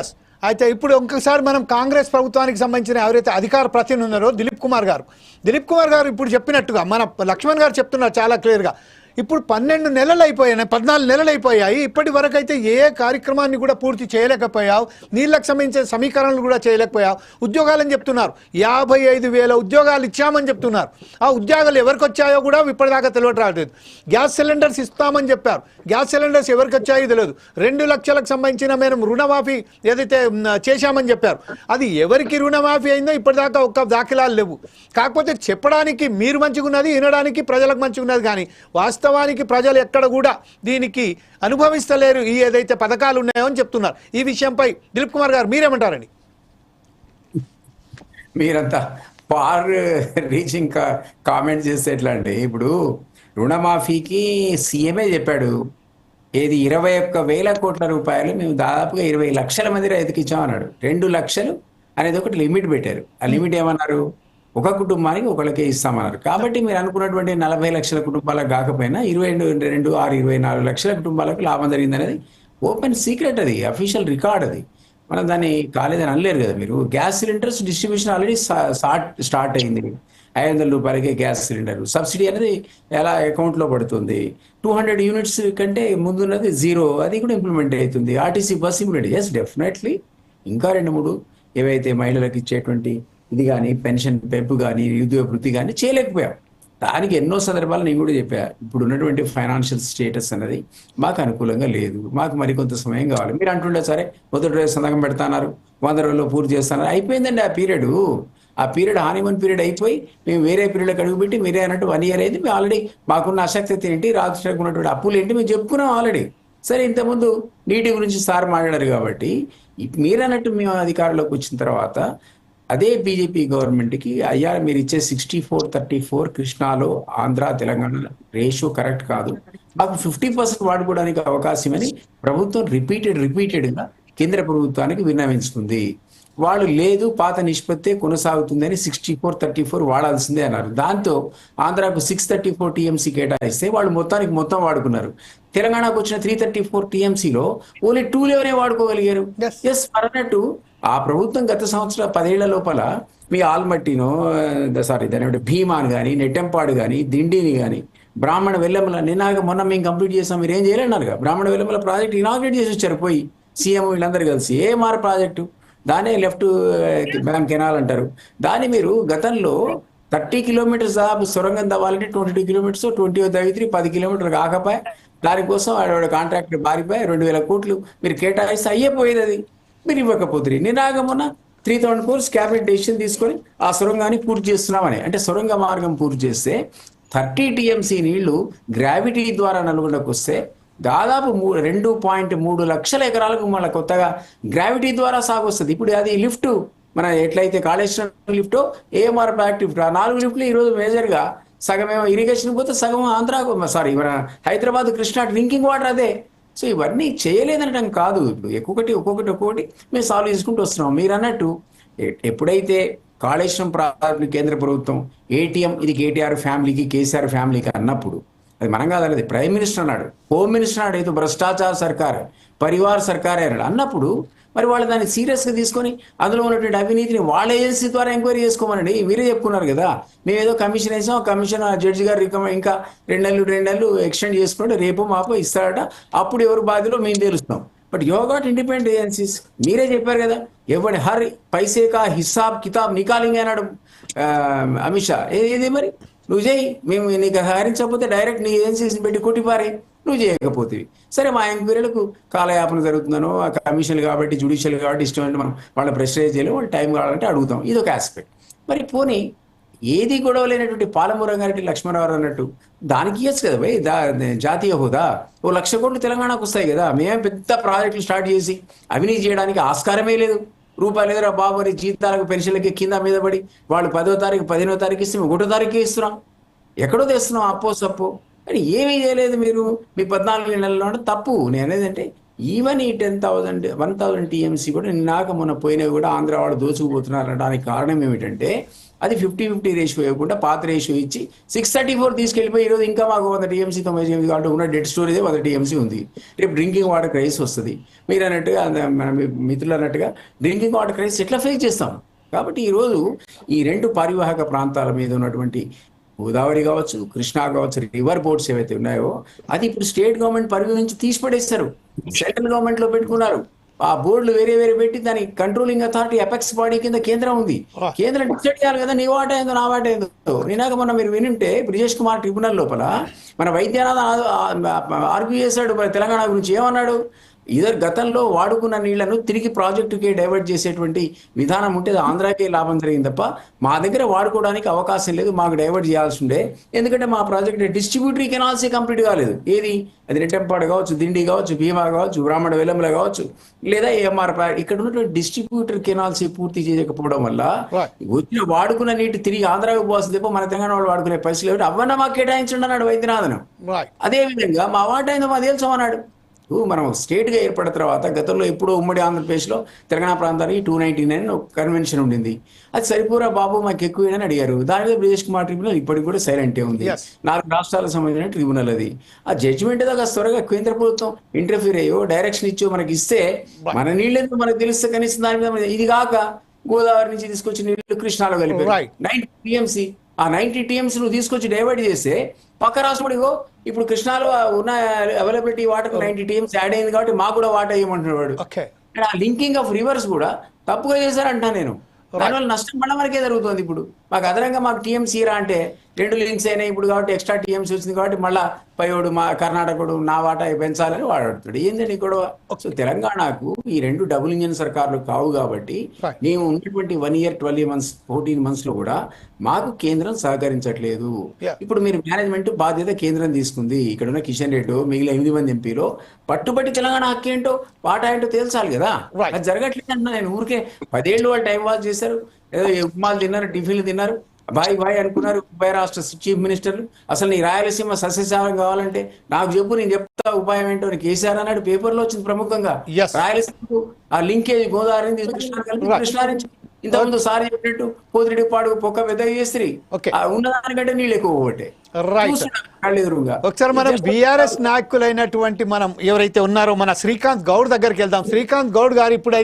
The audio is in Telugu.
ఎస్ అయితే ఇప్పుడు ఇంకొకసారి మనం కాంగ్రెస్ ప్రభుత్వానికి సంబంధించిన ఎవరైతే అధికార ప్రతినిధి ఉన్నారో దిలీప్ కుమార్ గారు. దిలీప్ కుమార్ గారు ఇప్పుడు చెప్పినట్టుగా మన లక్ష్మణ్ గారు చెప్తున్నారు చాలా క్లియర్గా. ఇప్పుడు పన్నెండు నెలలు అయిపోయాయి పద్నాలుగు నెలలు అయిపోయాయి. ఇప్పటి వరకు అయితే ఏ కార్యక్రమాన్ని కూడా పూర్తి చేయలేకపోయావు నీళ్ళకు సంబంధించిన సమీకరణలు కూడా చేయలేకపోయావు. ఉద్యోగాలని చెప్తున్నారు. యాభై ఐదు వేల ఉద్యోగాలు ఇచ్చామని చెప్తున్నారు. ఆ ఉద్యోగాలు ఎవరికి వచ్చాయో కూడా ఇప్పటిదాకా తెలియట రాలేదు గ్యాస్ సిలిండర్స్ ఇస్తామని చెప్పారు. గ్యాస్ సిలిండర్స్ ఎవరికి వచ్చాయో తెలియదు. రెండు లక్షలకు సంబంధించిన మేము రుణమాఫీ ఏదైతే చేశామని చెప్పారు. అది ఎవరికి రుణమాఫీ అయిందో ఇప్పటిదాకా ఒక్క దాఖలాలు లేవు. కాకపోతే చెప్పడానికి మీరు మంచిగా ఉన్నది వినడానికి ప్రజలకు మంచిగా ఉన్నది కానీ వాస్తవానికి ప్రజలు ఎక్కడ కూడా దీనికి అనుభవిస్తలేరు ఈ ఏదైతే పథకాలు ఉన్నాయో అని చెప్తున్నారు. ఈ విషయంపై దిలీప్ కుమార్ గారు మీరేమంటారండి? మీరంతా ఫార్ రీచింగ్ కామెంట్ చేస్తే ఎట్లా అంటే ఇప్పుడు రుణమాఫీకి సీఎమే చెప్పాడు. ఏది ఇరవై ఒక్క వేల కోట్ల రూపాయలు మేము దాదాపుగా ఇరవై లక్షల మంది రైతుకి ఇచ్చామన్నాడు. రెండు లక్షలు అనేది ఒకటి లిమిట్ పెట్టారు. ఆ లిమిట్ ఏమన్నారు? ఒక కుటుంబానికి ఒకళ్ళకే ఇస్తామన్నారు కాబట్టి మీరు అనుకున్నటువంటి నలభై లక్షల కుటుంబాలకు కాకపోయినా ఇరవై రెండు రెండు ఆరు ఇరవై నాలుగు లక్షల కుటుంబాలకు లాభం జరిగింది అనేది ఓపెన్ సీక్రెట్ అది అఫీషియల్ రికార్డ్ అది. మనం దాన్ని కాలేదని అనలేరు కదా మీరు. Gas cylinders distribution already start start అయింది. ఐదు వందల రూపాయలకే గ్యాస్ సిలిండర్. సబ్సిడీ అనేది ఎలా అకౌంట్లో పడుతుంది? టూ హండ్రెడ్ యూనిట్స్ కంటే ముందున్నది జీరో. అది కూడా ఇంప్లిమెంట్ అవుతుంది. RTC bus implement yes definitely ఇంకా రెండు మూడు ఏవైతే మహిళలకు ఇచ్చేటువంటి ఇది కానీ పెన్షన్ పెంపు కానీ నిరుద్యోగ వృత్తి కానీ చేయలేకపోయావు దానికి ఎన్నో సందర్భాలు నేను కూడా చెప్పా ఇప్పుడు ఉన్నటువంటి ఫైనాన్షియల్ స్టేటస్ అనేది మాకు అనుకూలంగా లేదు. మాకు మరికొంత సమయం కావాలి. మీరు అంటుండే సరే మొదటి రోజు సంతకం పెడతాన్నారు వంద రోజుల్లో పూర్తి చేస్తున్నారు. అయిపోయిందండి ఆ పీరియడ్. ఆ పీరియడ్ హానిమూన్ పీరియడ్ అయిపోయి మేము వేరే పీరియడ్కి అడుగుపెట్టి మీరే అన్నట్టు వన్ ఇయర్ అయింది. మేము ఆల్రెడీ మాకున్న అశక్తి ఏంటి రాష్ట్రానికి ఉన్నటువంటి అప్పులు ఏంటి మేము చెప్పుకున్నాం ఆల్రెడీ సరే ఇంతకుముందు నీటి గురించి సార్ మాట్లాడారు కాబట్టి మీరన్నట్టు మీరు అన్నట్టు మేము అధికారంలోకి వచ్చిన తర్వాత అదే బీజేపీ గవర్నమెంట్కి అయ్యా మీరు ఇచ్చే సిక్స్టీ ఫోర్ థర్టీ ఫోర్ కృష్ణాలో ఆంధ్ర తెలంగాణ రేషియో కరెక్ట్ కాదు. మాకు ఫిఫ్టీ పర్సెంట్ వాడుకోవడానికి అవకాశం అని ప్రభుత్వం రిపీటెడ్ రిపీటెడ్గా కేంద్ర ప్రభుత్వానికి విన్నవించుకుంది. వాళ్ళు లేదు పాత నిష్పత్తే కొనసాగుతుందని సిక్స్టీ ఫోర్ థర్టీ ఫోర్ వాడాల్సిందే అన్నారు. దాంతో ఆంధ్రాకు సిక్స్ థర్టీ ఫోర్ టీఎంసీ కేటాయిస్తే వాళ్ళు మొత్తానికి మొత్తం వాడుకున్నారు. తెలంగాణకు వచ్చిన త్రీ థర్టీ ఫోర్ టీఎంసీలో ఓన్లీ టూ లెవెనే వాడుకోగలిగారు. ఎస్ అన్నట్టు ఆ ప్రభుత్వం గత సంవత్సరం పదేళ్ళ లోపల మీ ఆల్మట్టినో సారీ దాని ఒకటి భీమాన్ కానీ నెట్టెంపాడు కానీ దిండిని కానీ బ్రాహ్మణ వెల్లెమల నిన్నాక మొన్న మేము కంప్లీట్ చేసాం మీరు ఏం చేయలేన్నారుగా బ్రాహ్మణ వెల్లెమల ప్రాజెక్ట్ ఇనాగ్రేట్ చేసి వచ్చారు పోయి సీఎం వీళ్ళందరూ కలిసి. ఏ మార ప్రాజెక్టు? దానే లెఫ్ట్ బ్యాంక్ కెనాల్ అంటారు. దాన్ని మీరు గతంలో థర్టీ కిలోమీటర్స్ దాదాపు సొరంగం తవ్వాలంటే ట్వంటీ టూ కిలోమీటర్స్ ట్వంటీ తగ్గితే పది కిలోమీటర్ కాకపోయి దానికోసం ఆడ కాంట్రాక్టర్ బారిపోయి రెండు వేల కోట్లు మీరు కేటాయిస్తే అయ్యే పోయేది అది. మీరు ఇవ్వకపోతుంది నినాగమున three thousand crores cabinet decision తీసుకొని ఆ సొరంగాన్ని పూర్తి చేస్తున్నామని. అంటే సొరంగ మార్గం పూర్తి చేస్తే థర్టీ టీఎంసీ నీళ్ళు గ్రావిటీ ద్వారా నల్గొండకు వస్తే దాదాపు మూ రెండు పాయింట్ మూడు లక్షల ఎకరాలకు మళ్ళీ కొత్తగా గ్రావిటీ ద్వారా సాగు వస్తుంది. ఇప్పుడు అది లిఫ్ట్ మన ఎట్లయితే Kaleshwaram lift AMR back lift ఆ నాలుగు లిఫ్ట్లు ఈరోజు మేజర్గా సగం ఏమో ఇరిగేషన్ పోతే సగం ఆంధ్రాకు సారీ మన హైదరాబాద్ కృష్ణా డ్రింకింగ్ వాటర్ అదే. సో ఇవన్నీ చేయలేదనటం కాదు. ఇప్పుడు ఒక్కొక్కటి ఒక్కొక్కటి ఒక్కొక్కటి మేము సాల్వ్ చేసుకుంటూ వస్తున్నాం. మీరు అన్నట్టు ఎప్పుడైతే కాళేశ్వరం ప్రాజెక్టు కేంద్ర ప్రభుత్వం ఏటీఎం ఇది కేటీఆర్ ఫ్యామిలీకి కేసీఆర్ ఫ్యామిలీకి అన్నప్పుడు అది మనం కాదన్నది ప్రైమ్ మినిస్టర్ అన్నాడు హోమ్ మినిస్టర్ అన్నాడు ఏదో భ్రష్టాచార సర్కార్ పరివార్ సర్కార్ అన్నాడు. అన్నప్పుడు మరి వాళ్ళు దాన్ని సీరియస్గా తీసుకొని అందులో ఉన్నటువంటి అవినీతిని వాళ్ళ ఏజెన్సీ ద్వారా ఎంక్వైరీ చేసుకోమనండి. మీరే చెప్పుకున్నారు కదా. మేము ఏదో కమిషన్ వేసాం కమిషన్ ఆ జడ్జి గారు రికమెండ్ ఇంకా రెండు నెలలు రెండు నెలలు ఎక్స్టెండ్ చేసుకుంటే రేపు మాపో ఇస్తారట. అప్పుడు ఎవరు బాధ్యలో మేము తెలుస్తాం but you got independent agencies. మీరే చెప్పారు కదా. ఎవడి హర్ పైసే కా హిసాబ్ కితాబ్ నికాలింగ్ అన్నాడు అమిత్ షా. ఏ- ఏది మరి? నువ్వు చేయి మేము నీకు హరించకపోతే డైరెక్ట్ నీ ఏజెన్సీస్ని పెట్టి కొట్టిపారే. నువ్వు చేయకపోతేవి. సరే మా ఎంక్వైరీలకు కాలయాపన జరుగుతుందనో ఆ కమిషన్లు కాబట్టి జుడిషియల్ కాబట్టి ఇష్టం మనం వాళ్ళ ప్రెషరైజ్ చేయలేము వాళ్ళు టైం కావాలంటే అడుగుతాం. ఇది ఒక ఆస్పెక్ట్. మరి పోనీ ఏది గొడవ లేనటువంటి పాలమూరం గారి లక్ష్మణరావు అన్నట్టు దానికి ఇవ్వచ్చు కదా భయ్? దా జాతీయ హోదా? ఓ లక్ష కోట్లు తెలంగాణకు వస్తాయి కదా. మేమే పెద్ద ప్రాజెక్టులు స్టార్ట్ చేసి అవినీతి చేయడానికి ఆస్కారమే లేదు. రూపాయలు ఎదురా బాబు అని జీతాలకు పెన్షన్లకి కింద మీద పడి వాళ్ళు పదో తారీఖు పదిహేనో తారీఖు ఇస్తే మేము ఒకటో తారీఖు ఇస్తున్నాం. ఎక్కడో తెస్తున్నాం అప్పో సప్పో. అని ఏమీ చేయలేదు మీరు. మీ పద్నాలుగు నెలల్లో తప్పు. నేను అనేది ఈవెన్ ఈ ten thousand one thousand TMC కూడా నిన్నాక మొన్న పోయినవి కూడా ఆంధ్ర వాళ్ళు దోచుకుపోతున్నారు అనడానికి కారణం ఏమిటంటే అది ఫిఫ్టీ ఫిఫ్టీ రేషియో ఇవ్వకుండా పాత రేషియో ఇచ్చి సిక్స్ థర్టీ ఫోర్ తీసుకెళ్ళిపోయి ఈరోజు ఇంకా మాకు వంద టీఎంసీ తొంభై ఎనిమిది కాబట్టి ఉన్న డెడ్ స్టోరేజ్ వంద టీఎంసీ ఉంది. రేపు డ్రింకింగ్ వాటర్ క్రైసిస్ వస్తుంది. మీరు అన్నట్టుగా మన మిత్రులు అన్నట్టుగా డ్రింకింగ్ వాటర్ క్రైసిస్ ఎట్లా ఫేస్ చేస్తాం? కాబట్టి ఈరోజు ఈ రెండు పరివాహక ప్రాంతాల మీద ఉన్నటువంటి గోదావరి కావచ్చు కృష్ణా కావచ్చు రివర్ బోర్డ్స్ ఏవైతే ఉన్నాయో అది ఇప్పుడు స్టేట్ గవర్నమెంట్ పరిధి నుంచి తీసి పడేస్తారు సెంట్రల్ గవర్నమెంట్లో పెట్టుకున్నారు. ఆ బోర్డులు వేరే వేరే పెట్టి దాని కంట్రోలింగ్ అథారిటీ అపెక్స్ బాడీ కింద కేంద్రం ఉంది. కేంద్రం డిసైడ్ చేయాలి కదా నీ వాట ఏందో నా వాట ఏందో. నినాక మొన్న మీరు వినుంటే బ్రిజేష్ కుమార్ ట్రిబ్యునల్ లోపల మన వైద్యనాథ్ ఆర్గ్యూ చేశాడు మన తెలంగాణ గురించి ఏమన్నాడు? ఇదర్ గతంలో వాడుకున్న నీళ్ళను తిరిగి ప్రాజెక్టుకి డైవర్ట్ చేసేటువంటి విధానం ఉంటే ఆంధ్రాకే లాభం జరిగింది తప్ప మా దగ్గర వాడుకోవడానికి అవకాశం లేదు మాకు డైవర్ట్ చేయాల్సి ఉండే. ఎందుకంటే మా ప్రాజెక్ట్ డిస్ట్రిబ్యూటరీ కెనాల్సీ కంప్లీట్ కాలేదు. ఏది? అది రెట్టంపాడు కావచ్చు దిండి కావచ్చు భీమా కావచ్చు బ్రాహ్మణ వెల్లంల కావచ్చు లేదా ఏఎంఆర్ ఇక్కడ ఉన్నటువంటి డిస్ట్రిబ్యూటర్ కెనాల్సీ పూర్తి చేయకపోవడం వల్ల. వచ్చిన వాడుకున్న నీటి తిరిగి ఆంధ్రాకు పోవాల్సింది తప్ప మన తెలంగాణ వాళ్ళు వాడుకునే పరిస్థితి అవన్న మాకు కేటాయించండి అన్నాడు వైద్యనాథన్. అదే విధంగా మా వాట అయిందో మా తెలుసామన్నాడు మనం స్టేట్గా ఏర్పడిన తర్వాత గతంలో ఎప్పుడో ఉమ్మడి ఆంధ్రప్రదేశ్లో తెలంగాణ ప్రాంతానికి టూ నైన్టీ నైన్ కన్వెన్షన్ ఉండింది. అది సరిపోరా బాబు మాకు అని అడిగారు. దాని మీద బ్రిజేష్ కుమార్ ట్రిబ్యునల్ ఇప్పటికి కూడా సైలెంటే ఉంది. నాలుగు రాష్ట్రాలకు సంబంధించిన ట్రిబ్యునల్ అది. ఆ జడ్జిమెంట్ దాకా త్వరగా కేంద్ర ప్రభుత్వం ఇంటర్ఫీర్ అయ్యో డైరెక్షన్ ఇచ్చో మనకి ఇస్తే మన నీళ్ళెందుకు మనకు తెలిస్తే కనీసం దాని మీద ఇది కాక గోదావరి నుంచి తీసుకొచ్చి నీళ్ళు కృష్ణాలో కలిపారు. Right. నైన్టీ టీఎంసీ ఆ నైన్టీ టీఎంసీ నువ్వు తీసుకొచ్చి డైవర్ట్ చేస్తే పక్క రాష్ట్రం ఇగో ఇప్పుడు కృష్ణాలో ఉన్న availability water ninety TMC add అయింది కాబట్టి మాకు కూడా వాటర్ అండ్ ఆ లింకింగ్ ఆఫ్ రివర్స్ కూడా తప్పుగా చేశారంటా నేను. దానివల్ల నష్టం మళ్ళీ మనకే జరుగుతుంది ఇప్పుడు. మాకు అదనంగా మాకు టీఎంసీ రా అంటే రెండు లింక్స్ అయినాయి ఇప్పుడు కాబట్టి ఎక్స్ట్రా టీఎంసీ వచ్చింది కాబట్టి మళ్ళా పైవాడు మా కర్ణాటకుడు నా వాటా పెంచాలని వాడాడుతాడు ఏంటండి గొడవ? సో తెలంగాణకు ఈ రెండు డబుల్ ఇంజిన్ సర్కార్లు కావు కాబట్టి. మేము ఉన్నటువంటి one year twelve months fourteen మంత్స్లో కూడా మాకు కేంద్రం సహకరించట్లేదు. ఇప్పుడు మీరు మేనేజ్మెంట్ బాధ్యత కేంద్రం తీసుకుంది. ఇక్కడ ఉన్న కిషన్ రెడ్డి మిగిలిన ఎనిమిది మంది ఎంపీలో పట్టుబట్టి తెలంగాణ హక్కు ఏంటో వాటా ఏంటో తేల్చాలి కదా. అది జరగట్లేదు అంటున్నా నేను ఊరికే పదేళ్ళు వాళ్ళు టైం పాస్ చేశారు. ఏదో ఉప్మాలు తిన్నారు టిఫిన్లు తిన్నారు. బాయ్ బాయ్ అనుకున్నారు ఉభయ రాష్ట్ర చీఫ్ మినిస్టర్లు. అసలు నీ రాయలసీమ సస్యశాలం కావాలంటే నాకు చెప్పు నేను చెప్తా ఉపాయం ఏంటో అని కేసీఆర్ అన్నాడు పేపర్లో వచ్చింది ప్రముఖంగా. రాయలసీమకు ఆ లింకేజ్ గోదావరి నుంచి కృష్ణా కలిపి Right. కృష్ణా నుంచి ఇంతకుముందు సారి చెప్పినట్టు పోతిరెడ్డి పాడు పొక్క పెద్దగా చేస్తుంది Okay. ఉన్నదానికంటే నీళ్ళు ఎక్కువ పోగొట్టే ఎదురుగా. ఒకసారి మనం బీఆర్ఎస్ నాయకులైనటువంటి మనం ఎవరైతే ఉన్నారో మన శ్రీకాంత్ గౌడ్ దగ్గరికి వెళ్దాం. శ్రీకాంత్ గౌడ్ గారు ఇప్పుడు